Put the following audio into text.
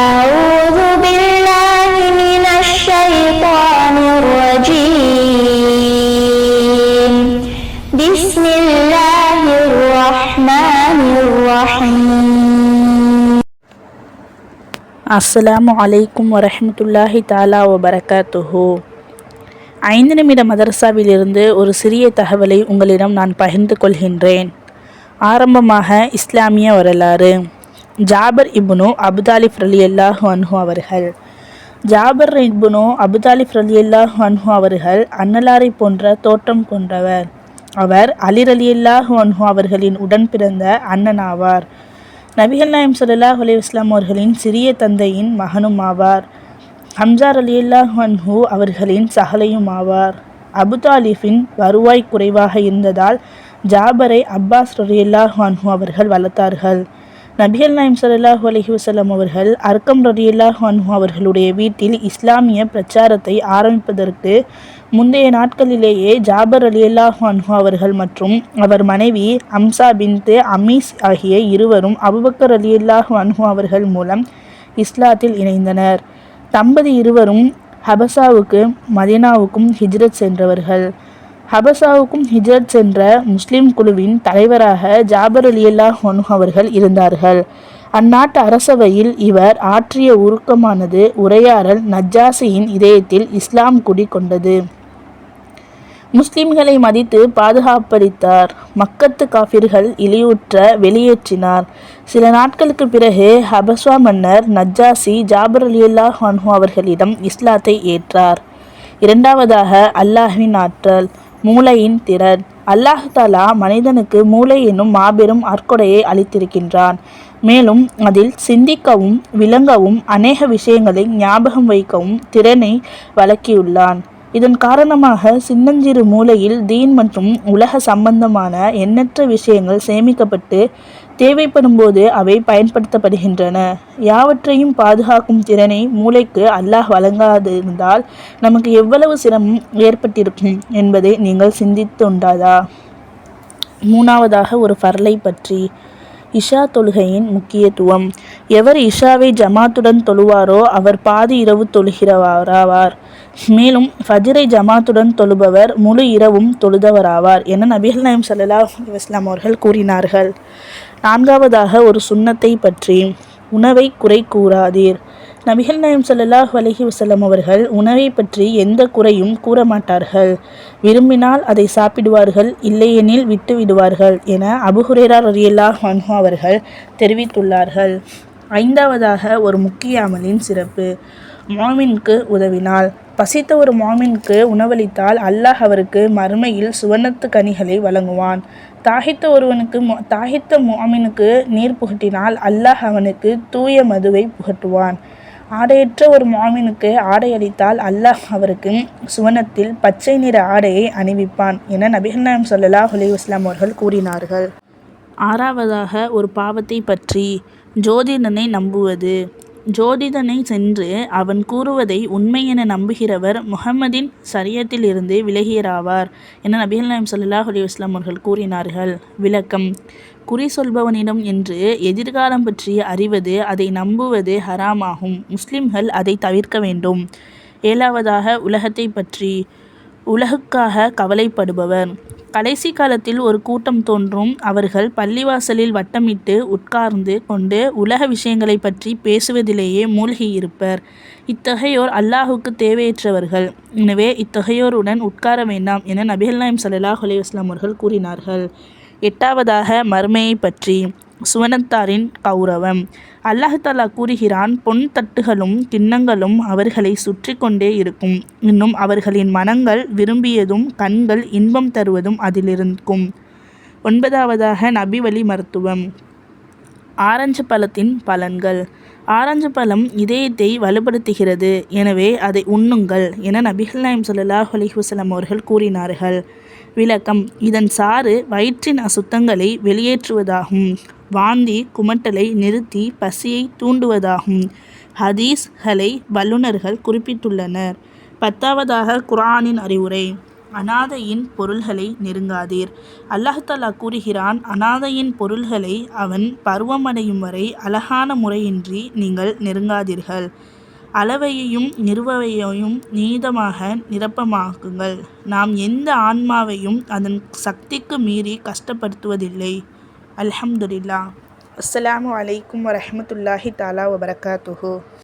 أعوذ بالله من الشيطان الرجيم بسم الله الرحمن الرحيم அஸ்ஸலாமு அலைக்கும் வரஹ்மத்துல்லாஹி தாலா வபரகாத்துஹு ஐந்து நிமிட மதரசாவிலிருந்து ஒரு சிறிய தகவலை உங்களிடம் நான் பகிர்ந்து கொள்கின்றேன் ஆரம்பமாக இஸ்லாமிய வரலாறு ஜாபர் இப்னு அபுதாலிஃப் ஃப்ரலி அல்லாஹு அன்ஹு அவர்கள். ஜாபர் இப்னு அபுதாலிஃப் ஃப்ரலி அல்லாஹு அன்ஹு அவர்கள் அன்னலாரை போன்ற தோற்றம் கொண்டவர். அவர் அலி அல்லாஹு அன்ஹு அவர்களின் உடன் பிறந்த அண்ணன் ஆவார் நபிகள் நாயம் சல்லாஹ் அலி இஸ்லாம் அவர்களின் சிறிய தந்தையின் மகனும் ஆவார். ஹம்சார் அலி அல்லாஹு அன்ஹு அவர்களின் சகலையும் ஆவார். அபுதாலிஃபின் வருவாய் குறைவாக இருந்ததால் ஜாபரை அப்பாஸ் ரலியல்லாஹு அன்ஹு அவர்கள் வளர்த்தார்கள். நபிகள் நாயம் சல்லாஹூ அலஹி வசலம் அவர்கள் அர்க்கம் ரலியல்லாஹு அன்ஹு அவர்களுடைய வீட்டில் இஸ்லாமிய பிரச்சாரத்தை ஆரம்பிப்பதற்கு முந்தைய நாட்களிலேயே ஜாபர் ரலியல்லாஹு அன்ஹு அவர்கள் மற்றும் அவர் மனைவி அம்சா பின்து அமீஸ் ஆகிய இருவரும் அபுபக்கர் ரலியல்லாஹு அன்ஹு அவர்கள் மூலம் இஸ்லாத்தில் இணைந்தனர். தம்பதி இருவரும் ஹபசாவுக்கு மதீனாவுக்கும் ஹிஜ்ரத் சென்றவர்கள். ஹபசாவுக்கும் ஹிஜ்ரத் சென்ற முஸ்லிம் குழுவின் தலைவராக ஜாபர் அலியல்லா அன்ஹு அவர்கள் இருந்தார்கள். அந்நாட்டு அரசவையில் இவர் ஆற்றிய உருக்கமானது உரையாடல் நஜ்ஜாசியின் இதயத்தில் இஸ்லாம் குடிகொண்டது. முஸ்லிம்களை மதித்து பாதுகாப்பளித்தார். மக்கத்து காபிர்கள் இழிவுற்ற வெளியேற்றினார். சில நாட்களுக்கு பிறகு ஹபஸ்வா மன்னர் நஜ்ஜாசி ஜாபர் அலியுல்லா ஹன்ஹு அவர்களிடம் இஸ்லாத்தை ஏற்றார். இரண்டாவதாக அல்லாஹ்வின் ஆற்றல். மூளையின் திறன். அல்லாஹாலா மனிதனுக்கு மூளை என்னும் மாபெரும் அற்கொடையை அளித்திருக்கின்றான். மேலும் அதில் சிந்திக்கவும் விளங்கவும் அநேக விஷயங்களை ஞாபகம் வைக்கவும் திறனை வழக்கியுள்ளான் இதன் காரணமாக சின்னஞ்சிறு மூலையில் தீன் மற்றும் உலக சம்பந்தமான எண்ணற்ற விஷயங்கள் சேமிக்கப்பட்டு தேவைப்படும் போது அவை பயன்படுத்தப்படுகின்றன. யாவற்றையும் பாதுகாக்கும் திறனை மூளைக்கு அல்லாஹ் வழங்காதிருந்தால் நமக்கு எவ்வளவு சிரமம் ஏற்பட்டிருக்கும் என்பதை நீங்கள் சிந்தித்து உண்டாதா? மூணாவதாக ஒரு ஃபர்லை பற்றி. இஷா தொழுகையின் முக்கியத்துவம். எவர் இஷாவை ஜமாத்துடன் தொழுவாரோ அவர் பாதி இரவு தொழுகிறவராவார். மேலும் ஃபஜ்ரை ஜமாத்துடன் தொழுபவர் முழு இரவும் தொழுதவராவார் என நபிகள் நாயம் ஸல்லல்லாஹு அலைஹி அவர்கள் கூறினார்கள். நான்காவதாக ஒரு சுண்ணத்தை பற்றி உணவை குறை கூறாதீர். நபிகள் நாயம் ஸல்லல்லாஹு அலைஹி வஸல்லம் அவர்கள் உணவை பற்றி எந்த குறையும் கூற மாட்டார்கள். விரும்பினால் அதை சாப்பிடுவார்கள் இல்லையெனில் விட்டு விடுவார்கள் என அபுஹுரேரா அரியல்லாஹ் அன்ஹு அவர்கள் தெரிவித்துள்ளார்கள். ஐந்தாவதாக ஒரு முக்கிய அமலின் சிறப்பு. மாமின்க்கு உதவினால். பசித்த ஒரு மாமின்க்கு உணவளித்தால் அல்லாஹ் அவருக்கு மறுமையில் சுவனத்து கனிகளை வழங்குவான். தாகித்த ஒருவனுக்கு தாகித்த மாமினுக்கு நீர் புகட்டினால் அல்லாஹ் அவனுக்கு தூய மதுவை புகட்டுவான். ஆடையற்ற ஒரு மாமினுக்கு ஆடை அளித்தால் அல்லாஹ் அவருக்கு சுவனத்தில் பச்சை நிற ஆடையை அணிவிப்பான் என நபிகள் நாயம் சொல்லலா அலைஹி அவர்கள் கூறினார்கள். ஆறாவதாக ஒரு பாவத்தை பற்றி ஜோதிடனை நம்புவது. ஜோதிடனை சென்று அவன் கூறுவதை உண்மை என நம்புகிறவர் முகமதின் சரியத்திலிருந்து விலகியராவார் என நபிகள் நாயம் ஸல்லல்லாஹு அலி வஸ்லாம் அவர்கள் கூறினார்கள். விளக்கம். குறி சொல்பவனிடம் என்று எதிர்காலம் பற்றி அறிவது அதை நம்புவது ஹராமாகும். முஸ்லிம்கள் அதை தவிர்க்க வேண்டும். ஏழாவதாக உலகத்தை பற்றி உலகுக்காக கவலைப்படுபவர். கடைசி காலத்தில் ஒரு கூட்டம் தோன்றும். அவர்கள் பள்ளிவாசலில் வட்டமிட்டு உட்கார்ந்து கொண்டு உலக விஷயங்களை பற்றி பேசுவதிலேயே மூழ்கியிருப்பர். இத்தகையோர் அல்லாஹுக்கு தேவையற்றவர்கள். எனவே இத்தகையோருடன் உட்கார வேண்டாம் என நபிகள் நாயம் சல்லாஹ் அலி அவர்கள் கூறினார்கள். எட்டாவதாக மறுமையை பற்றி. சுவனத்தாரின் கௌரவம். அல்லாஹ் கூறுகிறான் பொன் தட்டுகளும் கிண்ணங்களும் அவர்களை சுற்றி கொண்டே இருக்கும். இன்னும் அவர்களின் மனங்கள் விரும்பியதும் கண்கள் இன்பம் தருவதும் அதிலிருக்கும். ஒன்பதாவதாக நபிவழி மருத்துவம். ஆரஞ்சு பழத்தின் பலன்கள். ஆரஞ்சு பழம் இதயத்தை வலுப்படுத்துகிறது. எனவே அதை உண்ணுங்கள் என நபிகள் நாயம் ஸல்லல்லாஹு அலைஹி அவர்கள் கூறினார்கள். விளக்கம். இதன் சாறு வயிற்றின் அசுத்தங்களை வெளியேற்றுவதாகும். வாந்தி குமட்டலை நிறுத்தி பசியை தூண்டுவதாகும். ஹதீஸ்களை வல்லுநர்கள் குறிப்பிட்டுள்ளனர். பத்தாவதாக குர்ஆனின் அறிவுரை அனாதையின் பொருள்களை நெருங்காதீர். அல்லாஹ் கூறுகிறான் அனாதையின் பொருள்களை அவன் பருவமடையும் வரை அழகான முறையின்றி நீங்கள் நெருங்காதீர்கள். அளவையையும் நிறுவையையும் நீதமாக நிரப்பமாக்குங்கள். நாம் எந்த ஆன்மாவையும் அதன் சக்திக்கு மீறி கஷ்டப்படுத்துவதில்லை. அல்ஹம்துலில்லாஹ். அஸ்ஸலாமு அலைக்கும் வரமத்துல்லாஹி தாலா வபரகாத்துஹூ.